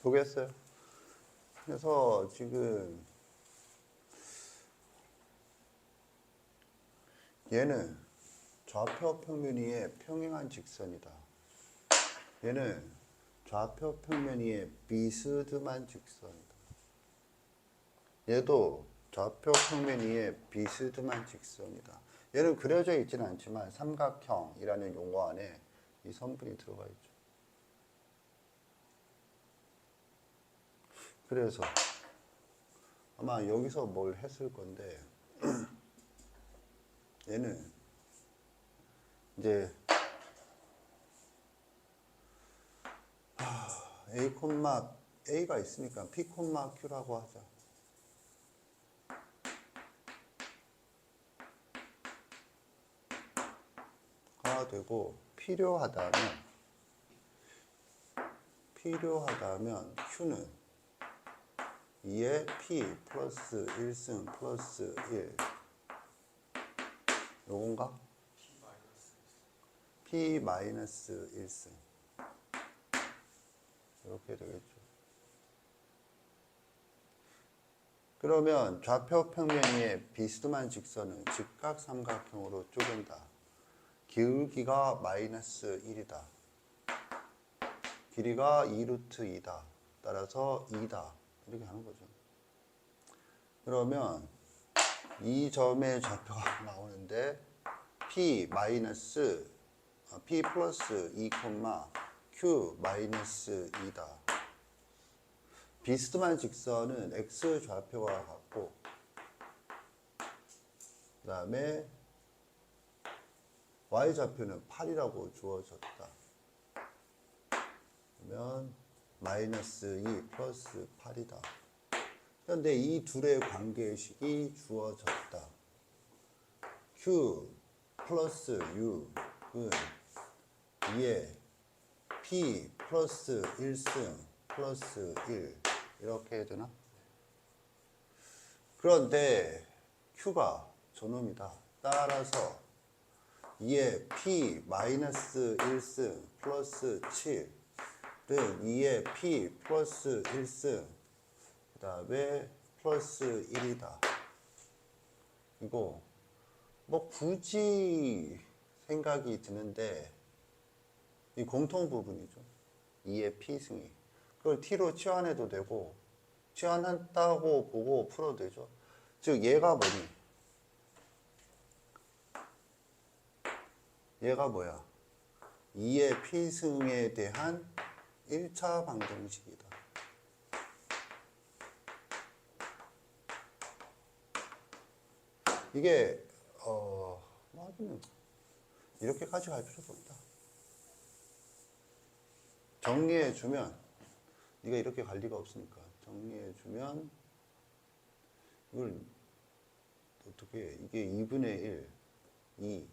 보겠어요. 그래서 지금 얘는 좌표 평면 위에 평행한 직선이다. 얘는 좌표 평면 위에 비스듬한 직선이다. 얘도 좌표 평면 위에 비스듬한 직선이다. 얘는 그려져 있지는 않지만 삼각형이라는 용어 안에 이 성분이 들어가 있죠. 그래서 아마 여기서 뭘 했을 건데 얘는 이제 하, A A가 있으니까 P Q라고 하자. 가 되고 필요하다면 필요하다면 Q는 2의 P 플러스 1승 플러스 1 요건가? P 마이너스 1승 이렇게 되겠죠. 그러면 좌표 평면 위에 비스듬한 직선은 직각 삼각형으로 쪼갠다. 기울기가 마이너스 1이다. 길이가 2루트 2다. 따라서 2다. 이렇게 하는 거죠. 그러면 이 점의 좌표가 나오는데 p 마이너스 아, p 플러스 2, q 마이너스 2다. 비스듬한 직선은 x 좌표가 같고 그 다음에 y 좌표는 8이라고 주어졌다. 그러면 마이너스 2 플러스 8이다. 그런데 이 둘의 관계식이 주어졌다. q 플러스 6은 2에 p 플러스 1승 플러스 1 이렇게 해야 되나? 그런데 q가 저놈이다. 따라서 2의 p 마이너스 1승 플러스 7은 2의 p 플러스 1승 그 다음에 플러스 1이다. 이거 뭐 굳이 생각이 드는데 이 공통 부분이죠. 2의 p승이. 그걸 t로 치환해도 되고 치환한다고 보고 풀어도 되죠. 즉 얘가 뭐니? 얘가 뭐야? 2의 p승에 대한 1차 방정식이다. 이게 어, 뭐 이렇게까지 갈 필요도 없다. 정리해 주면 네가 이렇게 갈 리가 없으니까 정리해 주면 이걸 어떻게 해? 이게 2분의 1, 2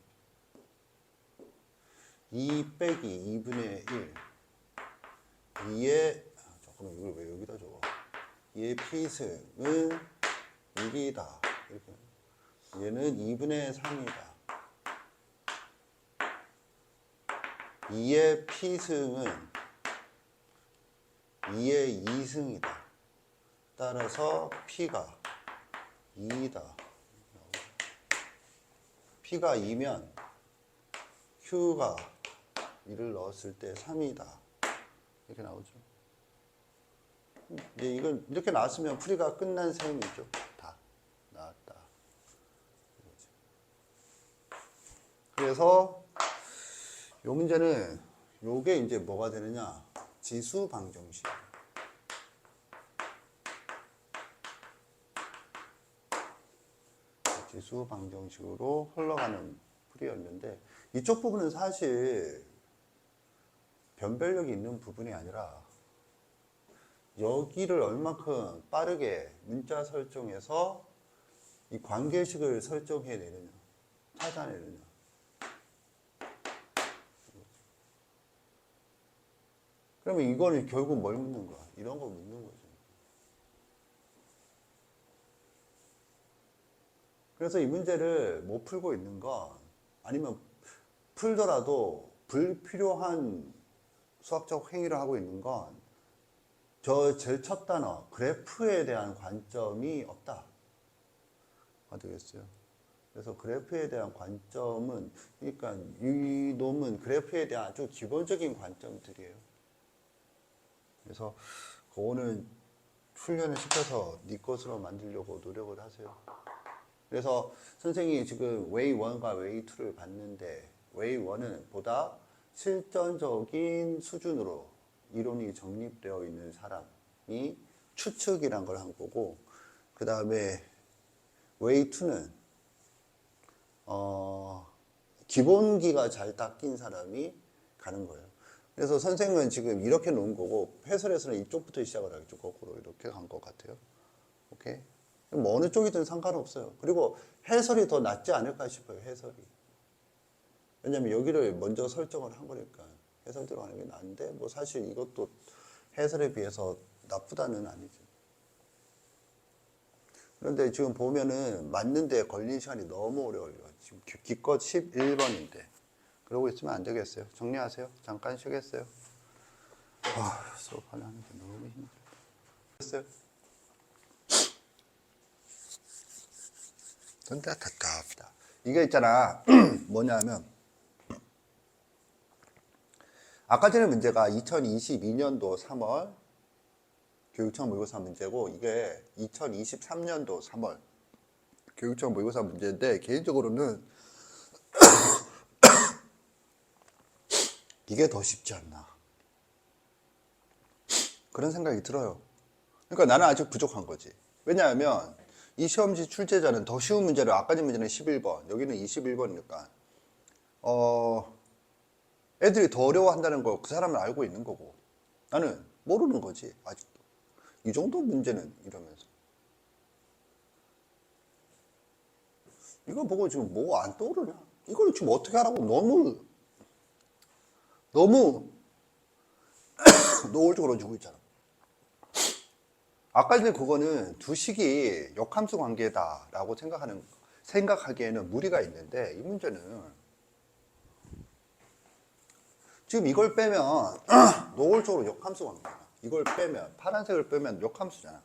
2 빼기 2분의 1 2의 아, 잠깐만 이걸 왜 여기다 적어? 2의 p승은 1이다. 이렇게. 얘는 2분의 3이다. 2의 p승은 2의 2승이다. 따라서 p가 2이다. p가 2면 q가 2를 넣었을 때 3이다. 이렇게 나오죠. 이제 이건 이렇게 나왔으면 풀이가 끝난 셈이죠. 다 나왔다. 그래서 요 문제는 요게 이제 뭐가 되느냐? 지수 방정식. 지수 방정식으로 흘러가는 풀이였는데 이쪽 부분은 사실 변별력이 있는 부분이 아니라 여기를 얼마큼 빠르게 문자 설정해서 이 관계식을 설정해 내느냐, 찾아내느냐. 그러면 이거는 결국 뭘 묻는 거야? 이런 거 묻는 거죠. 그래서 이 문제를 못 풀고 있는 건 아니면 풀더라도 불필요한 수학적 행위를 하고 있는 건 저 제일 첫 단어 그래프에 대한 관점이 없다. 가 되겠어요. 그래서 그래프에 대한 관점은 그러니까 이 놈은 그래프에 대한 아주 기본적인 관점들이에요. 그래서 그거는 훈련을 시켜서 네 것으로 만들려고 노력을 하세요. 그래서 선생님이 지금 웨이 1과 웨이 2를 봤는데 웨이 1은 보다 실전적인 수준으로 이론이 정립되어 있는 사람이 추측이란 걸 한 거고 그 다음에 웨이 2는 어, 기본기가 잘 닦인 사람이 가는 거예요. 그래서 선생님은 지금 이렇게 놓은 거고 해설에서는 이쪽부터 시작을 하겠죠. 거꾸로 이렇게 간 것 같아요. 오케이? 뭐 어느 쪽이든 상관없어요. 그리고 해설이 더 낫지 않을까 싶어요. 해설이. 왜냐면 여기를 먼저 설정을 한 거니까 해설대로 하는 게 나은데 뭐 사실 이것도 해설에 비해서 나쁘다는 아니죠. 그런데 지금 보면은 맞는데 걸린 시간이 너무 오래 걸려요. 지금 기- 기껏 11번인데. 그러고 있으면 안 되겠어요. 정리하세요. 잠깐 쉬겠어요. 아, 수업하려는 게 너무. 됐어요? 근데 답답하다. 이게 있잖아. 뭐냐면 아까 전에 문제가 2022년도 3월 교육청 모의고사 문제고 이게 2023년도 3월 교육청 모의고사 문제인데 개인적으로는 이게 더 쉽지 않나 그런 생각이 들어요. 그러니까 나는 아직 부족한 거지. 왜냐하면 이 시험지 출제자는 더 쉬운 문제를 아까 전 문제는 11번 여기는 21번이니까 어 애들이 더 어려워한다는 걸 그 사람은 알고 있는 거고. 나는 모르는 거지 아직도. 이 정도 문제는 이러면서. 이거 보고 지금 뭐안 떠오르냐? 이걸 지금 어떻게 하라고? 너무 너무 노골적으로 주고 있잖아. 아까 전에 그거는 두 식이 역함수 관계다 라고 생각하는 생각하기에는 무리가 있는데 이 문제는 지금 이걸 빼면 노골적으로 역함수 관계야. 이걸 빼면 파란색을 빼면 역함수잖아.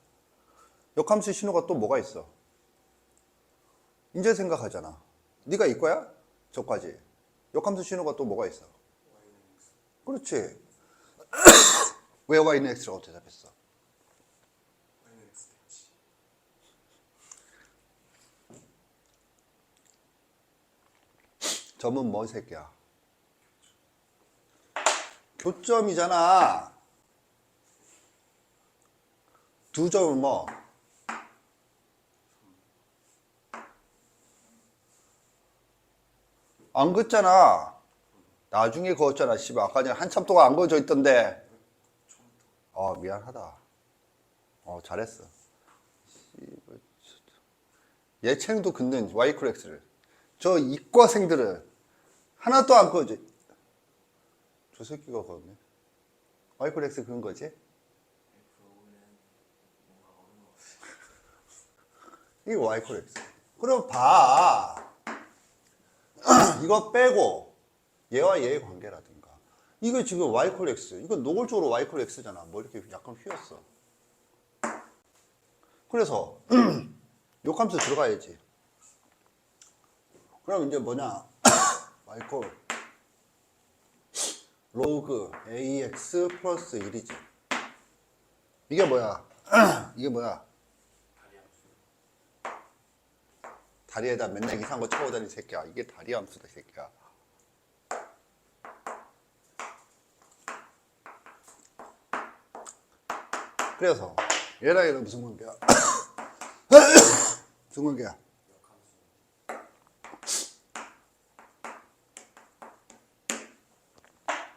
역함수 신호가 또 뭐가 있어? 이제 생각하잖아. 네가 이거야? 저까지. 역함수 신호가 또 뭐가 있어? 그렇지. 왜 y는 x라고 대답했어? 점은 뭐 새끼야? 교점이잖아. 두 점은 뭐? 안 긋잖아. 나중에 그었잖아. 씨발 아까 전에 한참 동안 안 그어져 있던데. 어 미안하다. 어 잘했어. 진짜. 예체능도 긋는 와이크렉스를. 저 이과생들은 하나도 안 그어져. 저 새끼가 그었네. 와이크렉스 그런 거지? 이게 와이크렉스. 그럼 봐. 이거 빼고 얘와 얘의 관계라든가. 이거 지금 와이크렉스. 이거 노골적으로 와이크렉스잖아. 뭐 이렇게 약간 휘었어. 그래서 욕함수 들어가야지. 그럼 이제 뭐냐? 와이크 로그 ax 플러스 1이지. 이게 뭐야? 이게 뭐야? 다리에다 맨날 이상한 거 쳐고 다니는 새끼야. 이게 다리 함수다, 이 새끼야. 그래서 얘랑 얘랑 무슨 관계야? 무슨 관계야?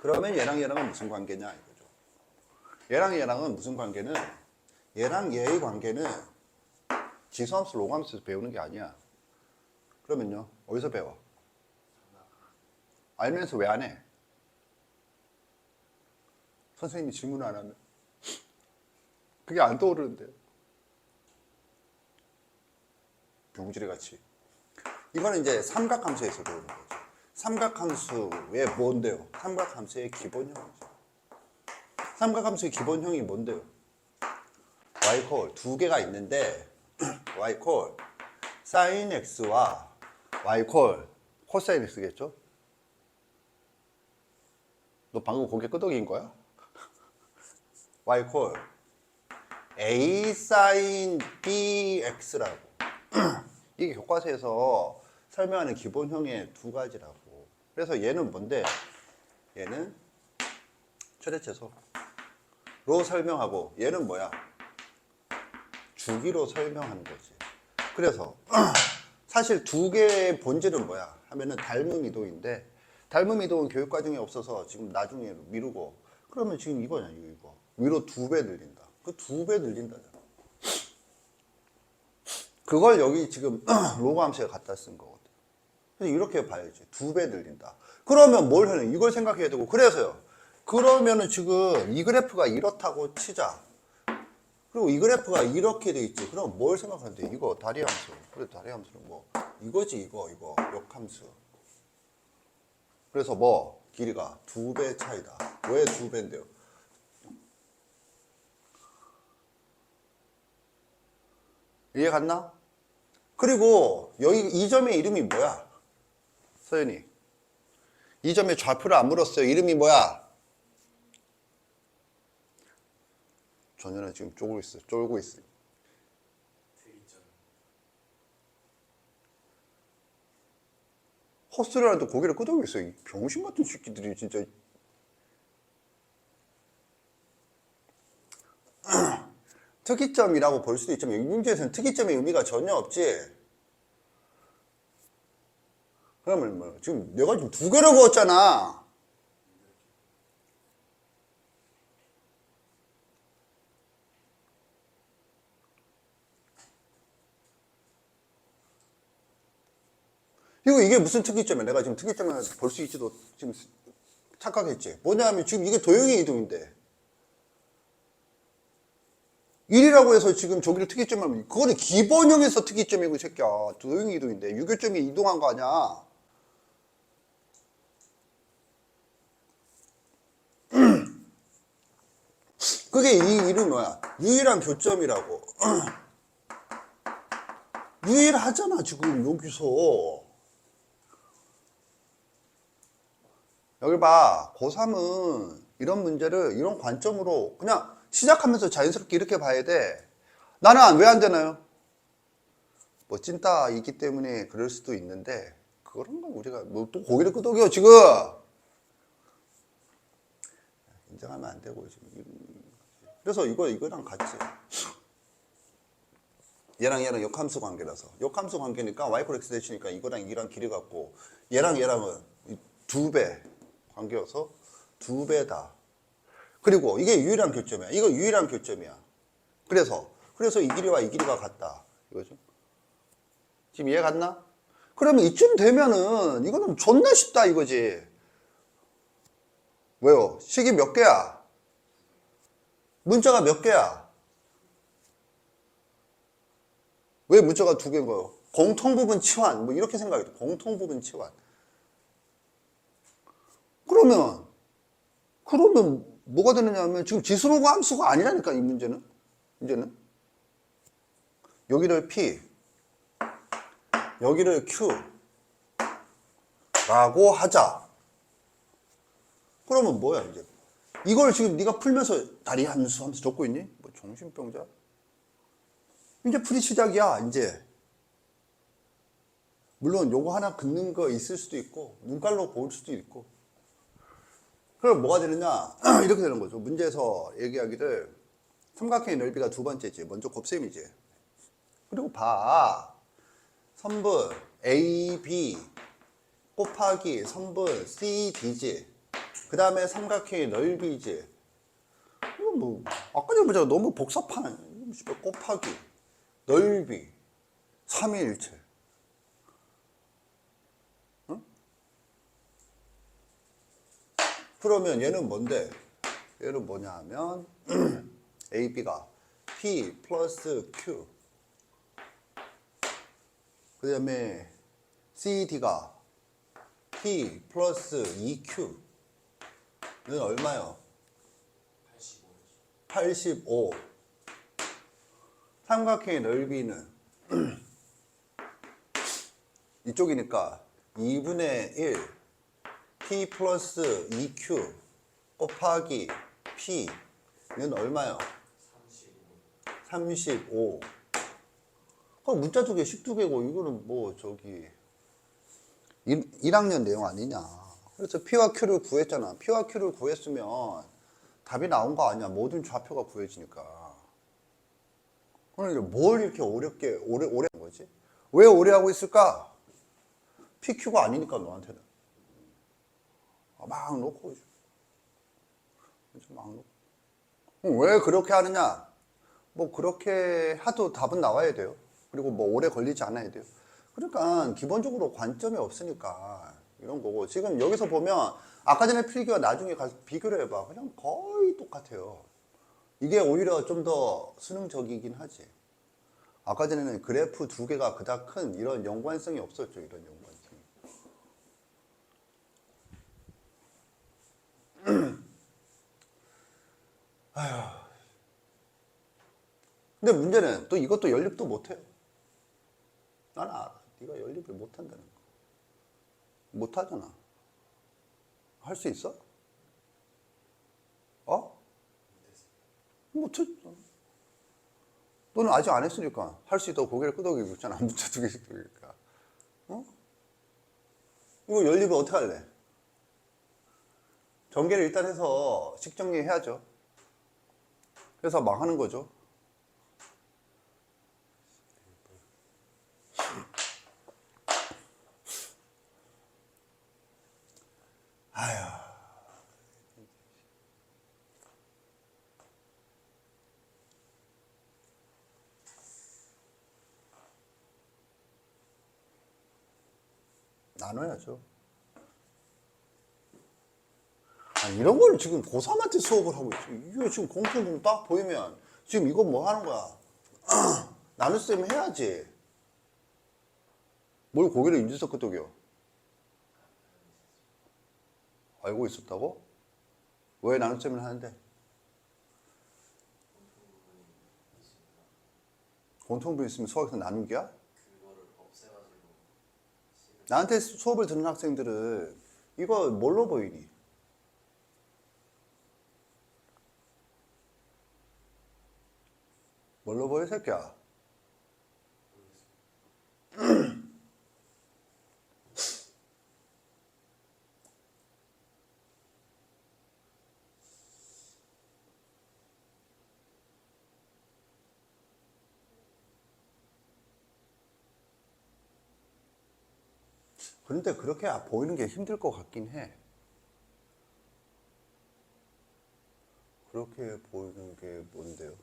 그러면 얘랑 얘랑은 무슨 관계냐 이거죠. 얘랑 얘랑은 무슨 관계는 얘랑 얘의 관계는 지수함수, 로그함수에서 배우는 게 아니야. 그러면요 어디서 배워? 알면서 왜 안 해? 선생님이 질문 안 하면 그게 안 떠오르는데 병지리 같이 이거는 이제 삼각함수에서 배우는 거죠. 삼각함수의 뭔데요? 삼각함수의 기본형이죠. 삼각함수의 기본형이 뭔데요? y 콜 두 개가 있는데 y 콜 sin x와 y 콜 코사인 x겠죠? 너 방금 고개 끄덕인 거야? y 콜 a sin bx라고 이게 교과서에서 설명하는 기본형의 두 가지라고 그래서 얘는 뭔데 얘는 최대체소 로 설명하고 얘는 뭐야? 주기로 설명하는 거지. 그래서 사실 두 개의 본질은 뭐야? 하면은 닮음 이동인데 닮음 이동은 교육 과정에 없어서 지금 나중에 미루고 그러면 지금 이거냐 이거 위로 두 배 늘린다. 그 두 배 늘린다잖아. 그걸 여기 지금 로그 함수에 갖다 쓴 거거든. 그래서 이렇게 봐야지. 두 배 늘린다. 그러면 뭘 하는? 이걸 생각해야 되고. 그래서요. 그러면은 지금 이 그래프가 이렇다고 치자. 그리고 이 그래프가 이렇게 돼 있지. 그럼 뭘 생각하는데? 이거 다리 함수. 그래, 다리 함수는 뭐? 이거지, 이거, 이거. 역함수. 그래서 뭐? 길이가 두 배 차이다. 왜 두 배인데요? 이해 갔나? 그리고 여기 이 점의 이름이 뭐야? 서연이. 이 점의 좌표를 안 물었어요. 이름이 뭐야? 전현아 지금 쫄고 있어. 쫄고 있어. 헛소리 하는데 고개를 끄덕이고 있어. 이 병신 같은 새끼들이 진짜. 특이점이라고 볼 수도 있지만 이 문제에서는 특이점의 의미가 전혀 없지. 그러면 뭐 지금 내가 지금 두 개를 그었잖아. 이거 이게 무슨 특이점이야? 내가 지금 특이점을 볼 수 있지도 지금 착각했지. 뭐냐면 지금 이게 도형의 이동인데. 1이라고 해서 지금 저기를 특이점을 그거는 기본형에서 특이점이고 이 새끼야. 도형의 이동인데 유교점이 이동한 거 아니야. 그게 이 이름 뭐야? 유일한 교점이라고. 유일하잖아 지금 여기서. 여기 봐. 고3은 이런 문제를 이런 관점으로 그냥 시작하면서 자연스럽게 이렇게 봐야 돼. 나는 왜 안 되나요? 뭐 찐따이기 때문에 그럴 수도 있는데 그런 건 우리가 뭐 또 고개를 끄덕여 지금 인정하면 안 되고 지금 그래서 이거 이거랑 같이 얘랑 얘랑 역함수 관계라서 역함수 관계니까 y 콜 x 대치니까 이거랑 이랑 길이 같고 얘랑 얘랑은 두 배 관계여서 두 배다. 그리고 이게 유일한 교점이야. 이거 유일한 교점이야. 그래서 그래서 이 길이와 이 길이가 같다. 이거죠. 지금 이해 갔나? 그러면 이쯤 되면은 이거는 존나 쉽다 이거지. 왜요? 식이 몇 개야? 문자가 몇 개야? 왜 문자가 두 개인 거예요? 공통 부분 치환 뭐 이렇게 생각해. 공통 부분 치환. 그러면 그러면 뭐가 되느냐면 지금 지수로가 함수가 아니라니까 이 문제는 이제는 여기를 p 여기를 q 라고 하자. 그러면 뭐야 이제 이걸 지금 네가 풀면서 다리 함수 함수 적고 있니? 뭐 정신병자? 이제 풀이 시작이야 이제. 물론 요거 하나 긋는 거 있을 수도 있고 눈깔로 볼 수도 있고 그럼 뭐가 되느냐? 이렇게 되는 거죠. 문제에서 얘기하기를 삼각형의 넓이가 두 번째지. 먼저 곱셈이지. 그리고 봐. 선분 AB 곱하기 선분 CD지. 그 다음에 삼각형의 넓이지. 이거 뭐 아까 전에 보자 너무 복잡하네. 곱하기 넓이 3일체. 그러면 얘는 뭔데? 얘는 뭐냐 하면 AB가 P 플러스 Q 그 다음에 CD가 P 플러스 EQ 는 얼마요? 85. 삼각형의 넓이는 이쪽이니까 2분의 1 p 플러스 2q 곱하기 p는 얼마요? 35. 그럼 문자 두 개, 식 두 개고 이거는 뭐 저기 1, 1학년 내용 아니냐. 그래서 P와 Q를 구했잖아. P와 Q를 구했으면 답이 나온 거 아니야. 모든 좌표가 구해지니까. 그러니까 뭘 이렇게 어렵게 오래 오래 한 거지? 왜 오래 하고 있을까? PQ가 아니니까 너한테는 아, 막 놓고 막 놓고 왜 그렇게 하느냐? 뭐 그렇게 해도 답은 나와야 돼요. 그리고 뭐 오래 걸리지 않아야 돼요. 그러니까 기본적으로 관점이 없으니까 이런 거고 지금 여기서 보면 아까 전에 필기와 나중에 가서 비교를 해봐. 그냥 거의 똑같아요. 이게 오히려 좀 더 수능적이긴 하지. 아까 전에는 그래프 두 개가 그닥 큰 이런 연관성이 없었죠. 이런 연관성이. 근데 문제는 또 이것도 연립도 못해요. 나는 알아. 네가 연립을 못한다는 거. 못하잖아. 할 수 있어? 어? 못했어. 너는 아직 안 했으니까 할 수 있다고 고개를 끄덕이고 있잖아. 문자 두 개씩 들으니까. 어? 이거 연립을 어떻게 할래? 전개를 일단 해서 식정리 해야죠. 그래서 막 하는 거죠. 나눠야죠. 아니, 이런 걸 지금 고3한테 수업을 하고 있지. 이게 지금 공통분 딱 보이면 지금 이거 뭐 하는 거야? 나눗셈 해야지. 뭘 고개를 인지석 끄덕여? 알고 있었다고? 왜 나눗셈을 하는데? 공통분 있으면 수학에서 나누기야? 나한테 수업을 듣는 학생들은 이거 뭘로 보이니? 뭘로 보여, 새끼야? 그런데 그렇게 보이는 게 힘들 것 같긴 해. 그렇게 보이는 게 뭔데요?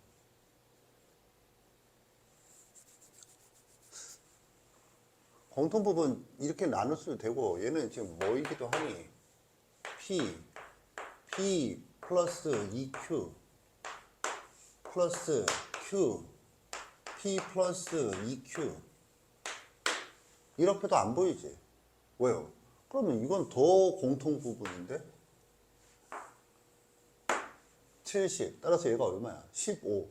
공통 부분 이렇게 나눌 수도 되고 얘는 지금 뭐이기도 하니 P P 플러스 2Q 플러스 Q P 플러스 2Q 이렇게도 안 보이지 왜요? 그러면 이건 더 공통 부분인데 70 따라서 얘가 얼마야? 15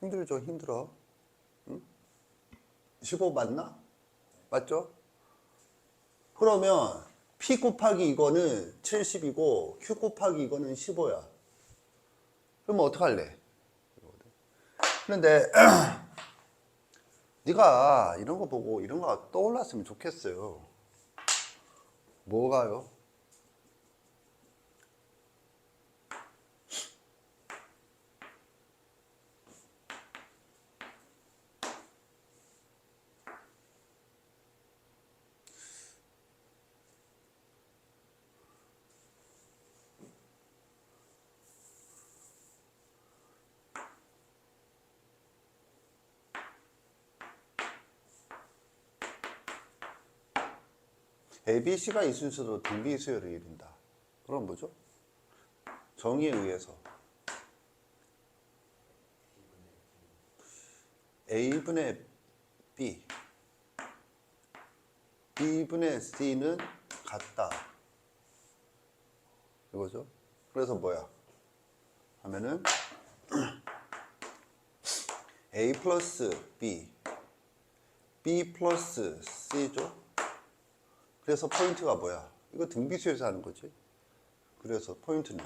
힘들죠, 힘들어. 응? 15 맞나? 맞죠? 그러면 P 곱하기 이거는 70이고 Q 곱하기 이거는 15야. 그러면 어떡할래? 그런데 네가 이런 거 보고 이런 거 떠올랐으면 좋겠어요. 뭐가요? ABC가 이 순서로 등비 수열을 이룬다. 그럼 뭐죠? 정의에 의해서 A분의 B. B분의 C는 같다. 이거죠. 그래서 뭐야? 하면은 A 플러스 B, B 플러스 C죠. 그래서 포인트가 뭐야? 이거 등비수에서 하는 거지. 그래서 포인트는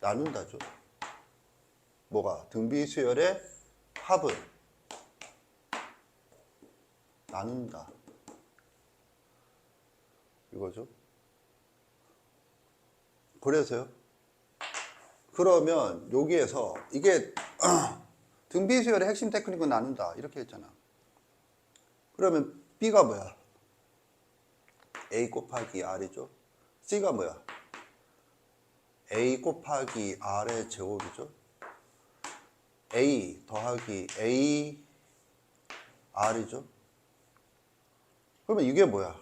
나눈다죠. 뭐가? 등비수열의 합을 나눈다. 이거죠. 그래서요. 그러면 여기에서 이게 등비수열의 핵심 테크닉은 나눈다. 이렇게 했잖아. 그러면 B가 뭐야? A 곱하기 R이죠. C가 뭐야? A 곱하기 R의 제곱이죠. A 더하기 A R이죠. 그러면 이게 뭐야?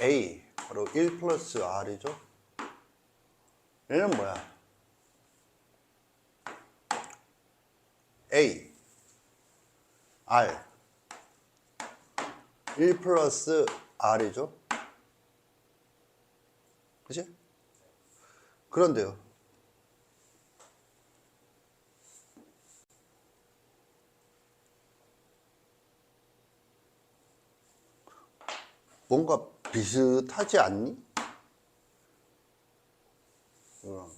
A 바로 1 플러스 R이죠. 얘는 뭐야? A R 1 플러스 R이죠. 그치? 그런데요. 뭔가 비슷하지 않니? 어.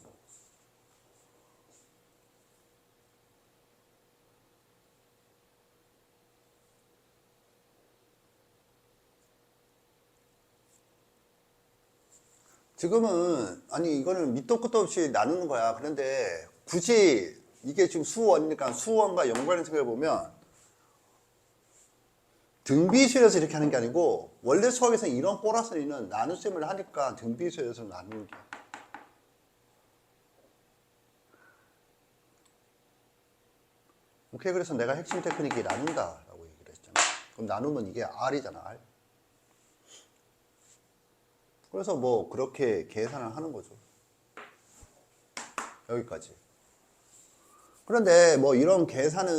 지금은 아니 이거는 밑도 끝도 없이 나누는 거야. 그런데 굳이 이게 지금 수원이니까 수원과 연관해서 보면 등비수에서 이렇게 하는 게 아니고 원래 수학에서 이런 보라스는 나눗셈을 하니까 등비수에서 나누는 게 오케이 그래서 내가 핵심 테크닉이 나눈다 라고 얘기를 했잖아. 그럼 나누면 이게 R이잖아 R. 그래서 뭐 그렇게 계산을 하는 거죠. 여기까지. 그런데 뭐 이런 계산은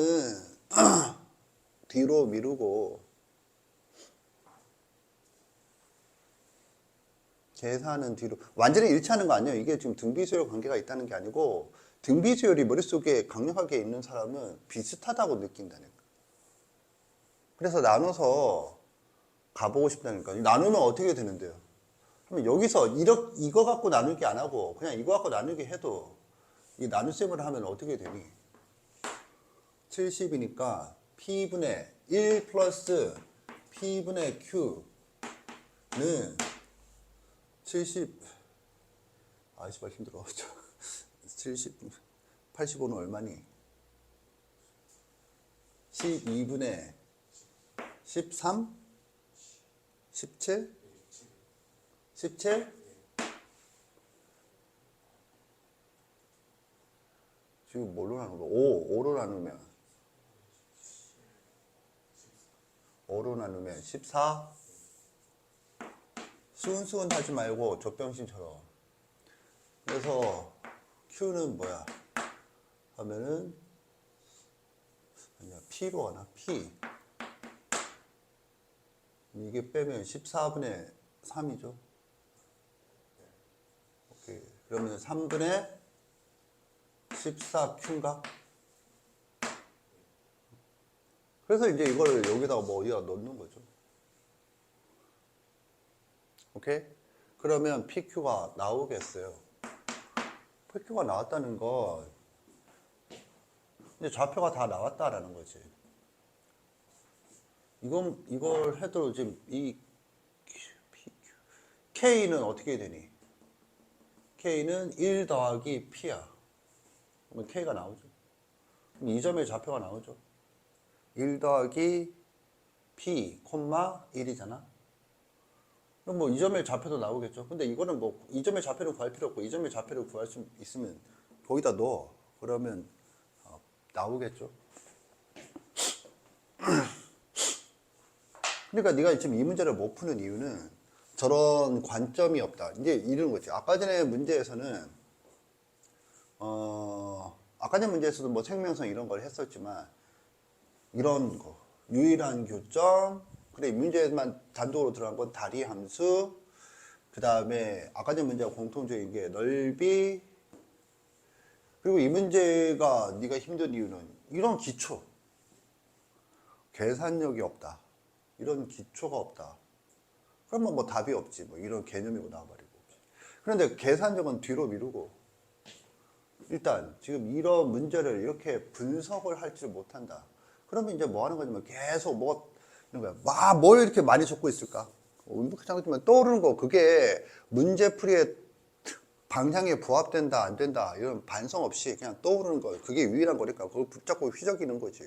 뒤로 미루고 계산은 뒤로 완전히 일치하는 거 아니에요. 이게 지금 등비수열 관계가 있다는 게 아니고 등비수열이 머릿속에 강력하게 있는 사람은 비슷하다고 느낀다니까. 그래서 나눠서 가보고 싶다니까. 나누면 어떻게 되는데요? 그러면 여기서 이러, 이거 갖고 나누기 안 하고 그냥 이거 갖고 나누기 해도 이 나눗셈을 하면 어떻게 되니? 70이니까 P분의 1 플러스 P분의 Q는 70, 아, 씨발 힘들어. 70, 85는 얼마니? 12분의 13? 17? 17? 지금 뭘로 나누는 거? 5, 5로 나누면 5로 나누면 14? 수은수은 하지 말고 조병신처럼 그래서 Q는 뭐야? 하면은 아니야 P로 하나 P 이게 빼면 14분의 3이죠 오케이 그러면 3분의 14Q인가? 그래서 이제 이걸 여기다가 뭐 어디다 넣는 거죠 오케이? 그러면 PQ가 나오겠어요. PQ가 나왔다는 거 이제 좌표가 다 나왔다라는 거지. 이건 이걸 해도 지금 이 PQ K는 어떻게 되니? K는 1 더하기 P야. 그러면 K가 나오죠. 그럼 이 점의 좌표가 나오죠. 1 더하기 P, 1이잖아. 그럼 뭐 2점의 좌표도 나오겠죠. 근데 이거는 뭐 2점의 좌표를 구할 필요 없고 2점의 좌표를 구할 수 있으면 거기다 넣어. 그러면 어, 나오겠죠. 그러니까 네가 지금 이 문제를 못 푸는 이유는 저런 관점이 없다. 이제 이런 거지. 아까 전에 문제에서는 어 아까 전 문제에서도 뭐 생명성 이런 걸 했었지만 이런 거. 유일한 교점. 그래 문제에만 단독으로 들어간 건 다리 함수. 그 다음에 아까 전 문제와 공통적인 게 넓이. 그리고 이 문제가 네가 힘든 이유는 이런 기초. 계산력이 없다. 이런 기초가 없다 그러면 뭐 답이 없지 뭐 이런 개념이고 나와버리고 그런데 계산력은 뒤로 미루고 일단 지금 이런 문제를 이렇게 분석을 할 줄 못한다. 그러면 이제 뭐 하는 거냐면 계속 뭐 이런 거야. 막뭘 이렇게 많이 적고 있을까? 그렇지만 떠오르는 거 그게 문제풀이의 방향에 부합된다 안 된다 이런 반성 없이 그냥 떠오르는 거 그게 유일한 거니까 그걸 붙잡고 휘저기는 거지.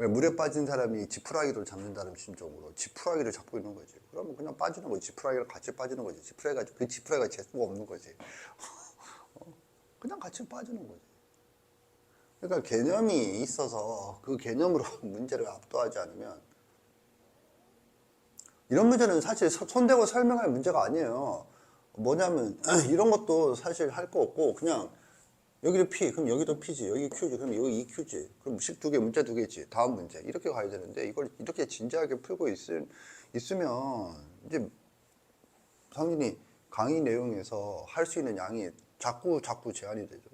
왜 물에 빠진 사람이 지푸라기를 잡는다는 심정으로 지푸라기를 잡고 있는 거지. 그러면 그냥 빠지는 거지. 지푸라기랑 같이 빠지는 거지. 지푸라기가 그 지푸라기가 재수가 없는 거지. 그냥 같이 빠지는 거지. 그러니까 개념이 있어서 그 개념으로 문제를 압도하지 않으면 이런 문제는 사실 서- 손대고 설명할 문제가 아니에요. 뭐냐면 이런 것도 사실 할 거 없고 그냥 여기도 P, 그럼 여기도 P지, 여기 Q지, 그럼 여기 2Q지, 그럼 식 두 개, 문제 두 개지, 다음 문제. 이렇게 가야 되는데 이걸 이렇게 진지하게 풀고 있을, 있으면 이제 상진이 강의 내용에서 할 수 있는 양이 자꾸 자꾸 제한이 되죠.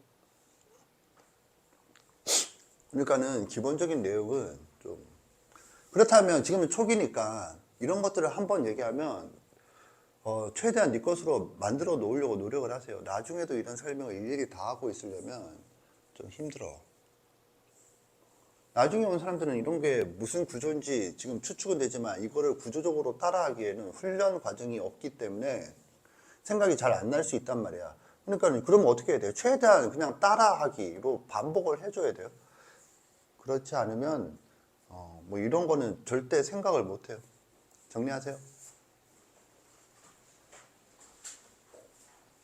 그러니까는 기본적인 내용은 좀 그렇다면 지금은 초기니까 이런 것들을 한번 얘기하면 어, 최대한 네 것으로 만들어 놓으려고 노력을 하세요. 나중에도 이런 설명을 일일이 다 하고 있으려면 좀 힘들어. 나중에 온 사람들은 이런 게 무슨 구조인지 지금 추측은 되지만 이거를 구조적으로 따라하기에는 훈련 과정이 없기 때문에 생각이 잘 안 날 수 있단 말이야. 그러니까 그러면 어떻게 해야 돼요? 최대한 그냥 따라하기로 반복을 해줘야 돼요. 그렇지 않으면 어, 뭐 이런 거는 절대 생각을 못 해요. 정리하세요.